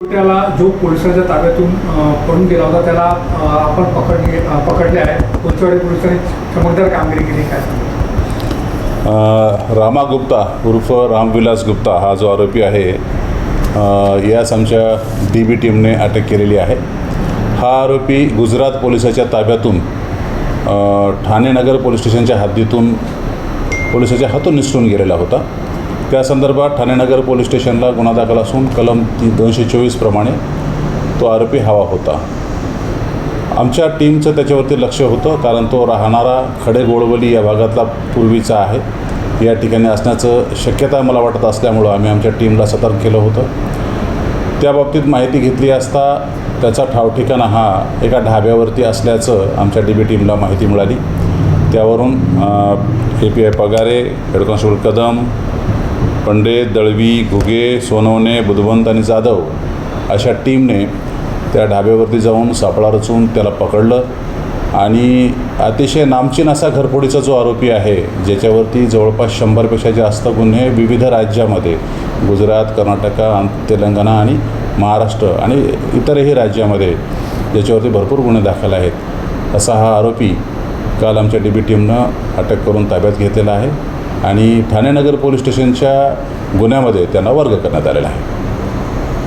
त्याला जो पोलिसांच्या ताब्यातून पडून गेला होता त्याला आपण पकडले पकडले आहे. कोचवाडी पोलिसांनी चमकदार कामगिरी केली काय रामा गुप्ता उर्फ रामविलास गुप्ता हा जो आरोपी आहे यास आमच्या डी बी टीमने अटक केलेली आहे. हा आरोपी गुजरात पोलिसाच्या ताब्यातून ठाणे नगर पोलीस स्टेशनच्या हद्दीतून पोलिसाच्या हातून निसटून गेलेला होता. त्या संदर्भात ठाणे नगर पोलीस स्टेशनला गुन्हा दाखल असून कलम ती दोनशे चोवीसप्रमाणे तो आरोपी हवा होता. आमच्या टीमचं त्याच्यावरती लक्ष होतं कारण तो राहणारा खडे गोळवली या भागातला पूर्वीचा आहे. या ठिकाणी असण्याचं शक्यता मला वाटत असल्यामुळं आम्ही आमच्या टीमला सतर्क केलं होतं. त्या बाबतीत माहिती घेतली असता त्याचा ठावठिकाणा हा एका ढाब्यावरती असल्याचं आमच्या डी बी टीमला माहिती मिळाली. त्यावरून A P I Pagare head constable Kadam Pandit Dalvi Ghuge Sonawane Budhwant आणि जाधव अशा टीमने त्या ढाब्यावरती जाऊन सापळा रचून त्याला पकडलं. आणि अतिशय नामचीन असा घरफोडीचा जो आरोपी आहे ज्याच्यावरती जवळपास शंभरपेक्षा जास्त गुन्हे विविध राज्यामध्ये गुजरात कर्नाटका तेलंगणा आणि महाराष्ट्र आणि इतरही राज्यामध्ये ज्याच्यावरती भरपूर गुन्हे दाखल आहेत. असा हा आरोपी काल आमच्या डी बी टीमनं अटक करून ताब्यात घेतलेला आहे. आणि ठाणे नगर पोलीस स्टेशनच्या गुन्ह्यामध्ये त्यांना वर्ग करण्यात आलेला आहे.